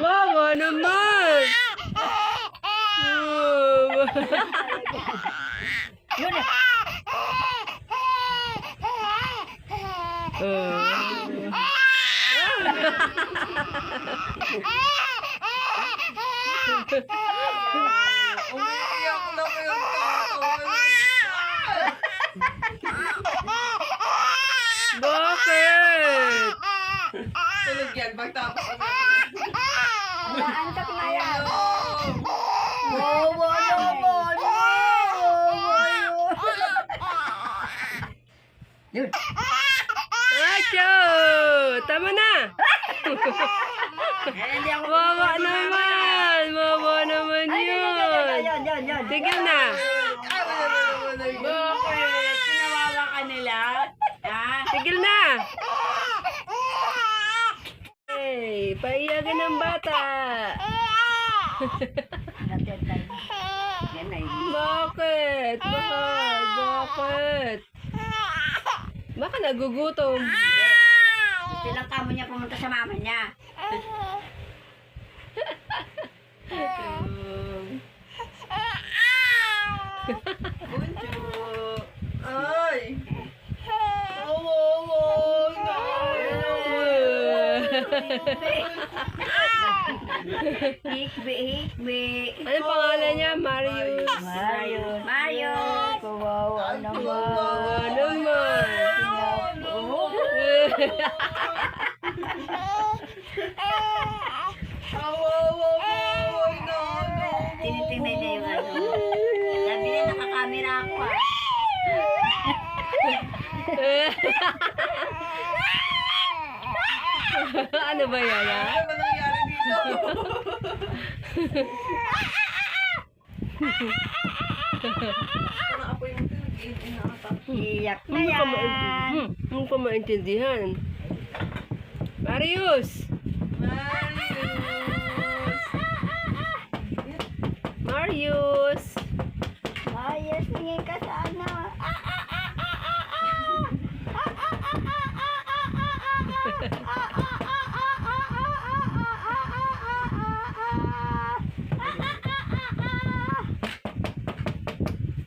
Wawa naman! Oh, Yun eh. oh. Umiiyak na kayo tao. Bakit? Tulog yan pagtapos. Naantok na yan. Bobo naman. Yun. Acho! Tama na! Eh. Wawa naman! Wawa naman yun. Tigil na! Ka? Tigil na! Paiyagan ng bata! Bakit? Bakit? Bakit? Baka nagugutom. Gusto lang kamo niya pumunta sa mama niya. Bunjo. Hikbi, hikbi. ano pangalan niya? Marius. Mario. Mario. Kawawa Wawa naman. Awawa boy na. Tinitingnan niya yung ano. Sabi niya, nakakamera ako ah. ano ba yan, ha? Ano ba nangyari dito? Parang ako yung. Iyak na Hindi ko yan. maintindihan. Hindi ko maintindihan. Marius! Marius. Marius! Ayos, tingin ka ah!